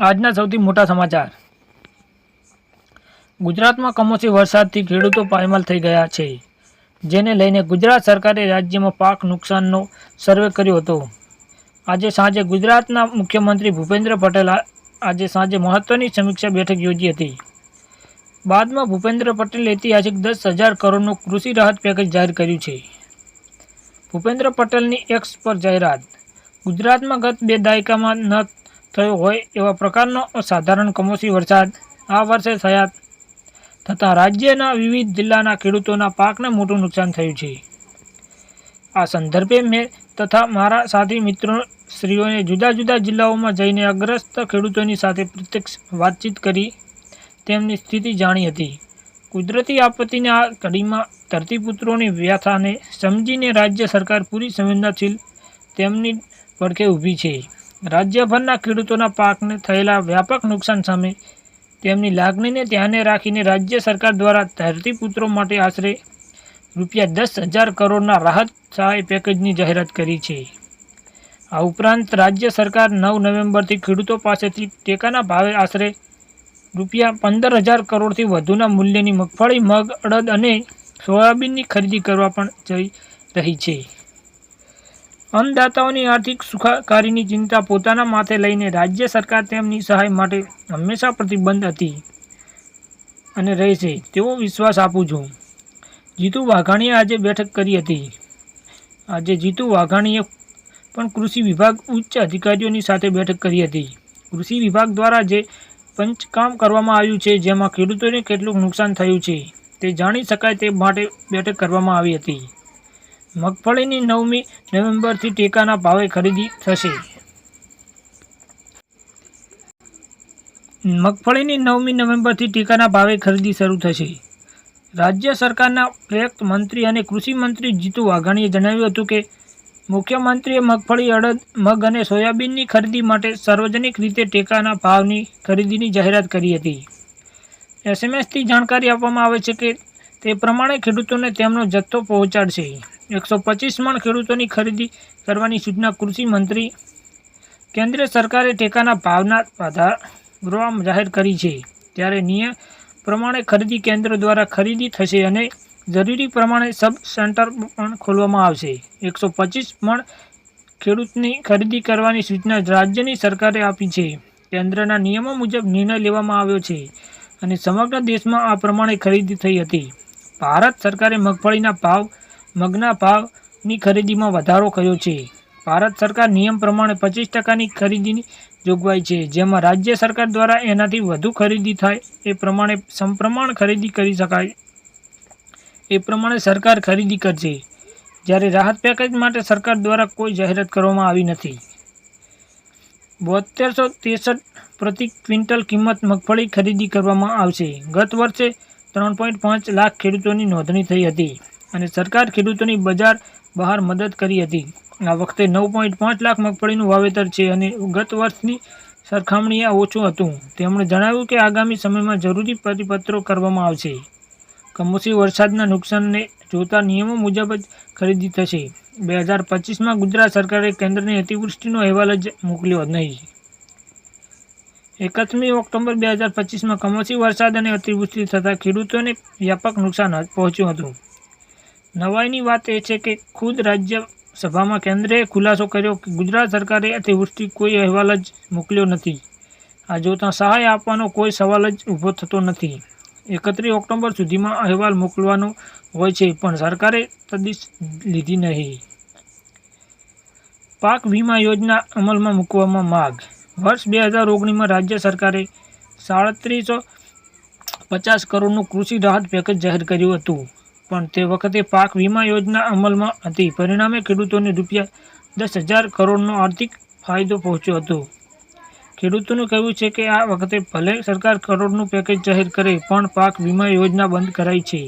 આજના સૌથી મોટા સમાચાર. ગુજરાતમાં કમોસમી વરસાદથી ખેડૂતો પાયમાલ થઈ ગયા છે. જેને લઈને ગુજરાત સરકારે રાજ્યમાં પાક નુકસાનનો સર્વે કર્યો હતો. આજે સાંજે ગુજરાતના મુખ્યમંત્રી ભૂપેન્દ્ર પટેલ આજે સાંજે મહત્વની સમીક્ષા બેઠક યોજી હતી. બાદમાં ભૂપેન્દ્ર પટેલે ઐતિહાસિક દસ હજાર કરોડનું કૃષિ રાહત પેકેજ જાહેર કર્યું છે. ભૂપેન્દ્ર પટેલની એક્સ પર જાહેરાત. ગુજરાતમાં ગત બે દાયકામાં ન થયો હોય એવા પ્રકારનો અસાધારણ કમોસમી વરસાદ આ વર્ષે થયા થતાં રાજ્યના વિવિધ જિલ્લાના ખેડૂતોના પાકને મોટું નુકસાન થયું છે. આ સંદર્ભે મેં તથા મારા સાથી મિત્રો શ્રીઓને જુદા જુદા જિલ્લાઓમાં જઈને અગ્રસ્ત ખેડૂતોની સાથે પ્રત્યક્ષ વાતચીત કરી તેમની સ્થિતિ જાણી હતી. કુદરતી આપત્તિની આ કડીમાં ધરતીપુત્રોની વ્યથાને સમજીને રાજ્ય સરકાર પૂરી સંવેદનશીલ તેમની પડખે ઊભી છે. રાજ્યભરના ખેડૂતોના પાકને થયેલા વ્યાપક નુકસાન સામે તેમની લાગણીને ધ્યાને રાખીને રાજ્ય સરકાર દ્વારા ધરતીપુત્રો માટે આશરે રૂપિયા દસ હજાર કરોડના રાહત સહાય પેકેજની જાહેરાત કરી છે. આ ઉપરાંત રાજ્ય સરકાર નવ નવેમ્બરથી ખેડૂતો પાસેથી ટેકાના ભાવે આશરે રૂપિયા પંદર હજાર કરોડથી વધુના મૂલ્યની મગફળી, મગ, અડદ અને સોયાબીનની ખરીદી કરવા પણ જઈ રહી છે. અન્નદાતાઓની આર્થિક સુખાકારીની ચિંતા પોતાના માથે લઈને રાજ્ય સરકાર તેમની સહાય માટે હંમેશા પ્રતિબંધ હતી અને રહેશે, તેવો વિશ્વાસ આપું છું. જીતુ વાઘાણીએ આજે બેઠક કરી હતી. આજે જીતુ વાઘાણીએ પણ કૃષિ વિભાગ ઉચ્ચ અધિકારીઓની સાથે બેઠક કરી હતી. કૃષિ વિભાગ દ્વારા જે પંચકામ કરવામાં આવ્યું છે, જેમાં ખેડૂતોને કેટલું નુકસાન થયું છે, તે જાણી શકાય તે માટે બેઠક કરવામાં આવી હતી. મગફળીની નવમી નવેમ્બરથી ટેકાના ભાવે ખરીદી થશે. મગફળીની નવમી નવેમ્બરથી ટેકાના ભાવે ખરીદી શરૂ થશે. રાજ્ય સરકારના પ્રયુક્ત મંત્રી અને કૃષિ મંત્રી જીતુ વાઘાણીએ જણાવ્યું હતું કે, મુખ્યમંત્રીએ મગફળી, અડદ, મગ અને સોયાબીનની ખરીદી માટે સાર્વજનિક રીતે ટેકાના ભાવની ખરીદીની જાહેરાત કરી હતી. એસએમએસથી જાણકારી આપવામાં આવે છે કે, તે પ્રમાણે ખેડૂતોને તેમનો જથ્થો પહોંચાડશે. એકસો પચીસ મણ ખેડૂતોની ખરીદી કરવાની સૂચના કૃષિ મંત્રી કેન્દ્ર સરકારે ટેકાના ભાવના વધારવા જાહેર કરી છે. ત્યારે નિયમ પ્રમાણે ખરીદી કેન્દ્ર દ્વારા ખરીદી થશે અને જરૂરી પ્રમાણે સબ સેન્ટર પણ ખોલવામાં આવશે. એકસો પચીસ મણ ખેડૂતની ખરીદી કરવાની સૂચના રાજ્યની સરકારે આપી છે. કેન્દ્રના નિયમો મુજબ નિર્ણય લેવામાં આવ્યો છે અને સમગ્ર દેશમાં આ પ્રમાણે ખરીદી થઈ હતી. ભારત સરકારે મગફળીના ભાવ મગના ભાવની ખરીદીમાં વધારો કર્યો છે. ભારત સરકાર નિયમ પ્રમાણે પચીસ ટકાની ખરીદીની જોગવાઈ છે. જેમાં રાજ્ય સરકાર દ્વારા એનાથી વધુ ખરીદી થાય એ પ્રમાણે સમપ્રમાણ ખરીદી કરી શકાય એ પ્રમાણે સરકાર ખરીદી કરશે. જ્યારે રાહત પેકેજ માટે સરકાર દ્વારા કોઈ જાહેરાત કરવામાં આવી નથી. બોતેરસો ત્રેસઠ પ્રતિ ક્વિન્ટલ કિંમત મગફળી ખરીદી કરવામાં આવશે. ગત વર્ષે ત્રણ પોઈન્ટ પાંચ લાખ ખેડૂતોની નોંધણી થઈ હતી. અને સરકાર ખેડૂતોની બજાર બહાર મદદ કરી હતી. આ વખતે નવ પોઈન્ટ પાંચ લાખ મગફળીનું વાવેતર છે અને ગત વર્ષની સરખામણીએ ઓછું હતું. તેમણે જણાવ્યું કે આગામી સમયમાં જરૂરી પરિપત્રો કરવામાં આવશે. કમોસમી વરસાદના નુકસાનને જોતા નિયમો મુજબ જ ખરીદી થશે. બે હજાર પચીસમાં ગુજરાત સરકારે કેન્દ્રને અતિવૃષ્ટિનો અહેવાલ જ મોકલ્યો નહીં. એકત્રીસમી ઓક્ટોબર બે હજાર પચીસમાં કમોસમી વરસાદ અને અતિવૃષ્ટિ થતાં ખેડૂતોને વ્યાપક નુકસાન પહોંચ્યું હતું. નવાઈની વાત એ છે કે ખુદ રાજ્ય સભામાં કેન્દ્રએ ખુલાસો કર્યો કે ગુજરાત સરકારે અતિવૃષ્ટિ કોઈ અહેવાલ જ મોકલ્યો નથી. આ જોતાં સહાય આપવાનો કોઈ સવાલ જ ઊભો થતો નથી. એકત્રીસ ઓક્ટોબર સુધીમાં અહેવાલ મોકલવાનો હોય છે, પણ સરકારે તદીશ લીધી નહીં. પાક વીમા યોજના અમલમાં મૂકવામાં માગ. વર્ષ બે હજાર ઓગણીસમાં રાજ્ય સરકારે સાડત્રીસો પચાસ કરોડનું કૃષિ રાહત પેકેજ જાહેર કર્યું હતું. પણ તે વખતે પાક વીમા યોજના અમલમાં હતી. પરિણામે ખેડૂતોને રૂપિયા દસ હજાર કરોડનો આર્થિક ફાયદો પહોંચ્યો હતો. ખેડૂતોનું કહેવું છે કે આ વખતે ભલે સરકાર કરોડનું પેકેજ જાહેર કરે, પણ પાક વીમા યોજના બંધ કરાઈ છે.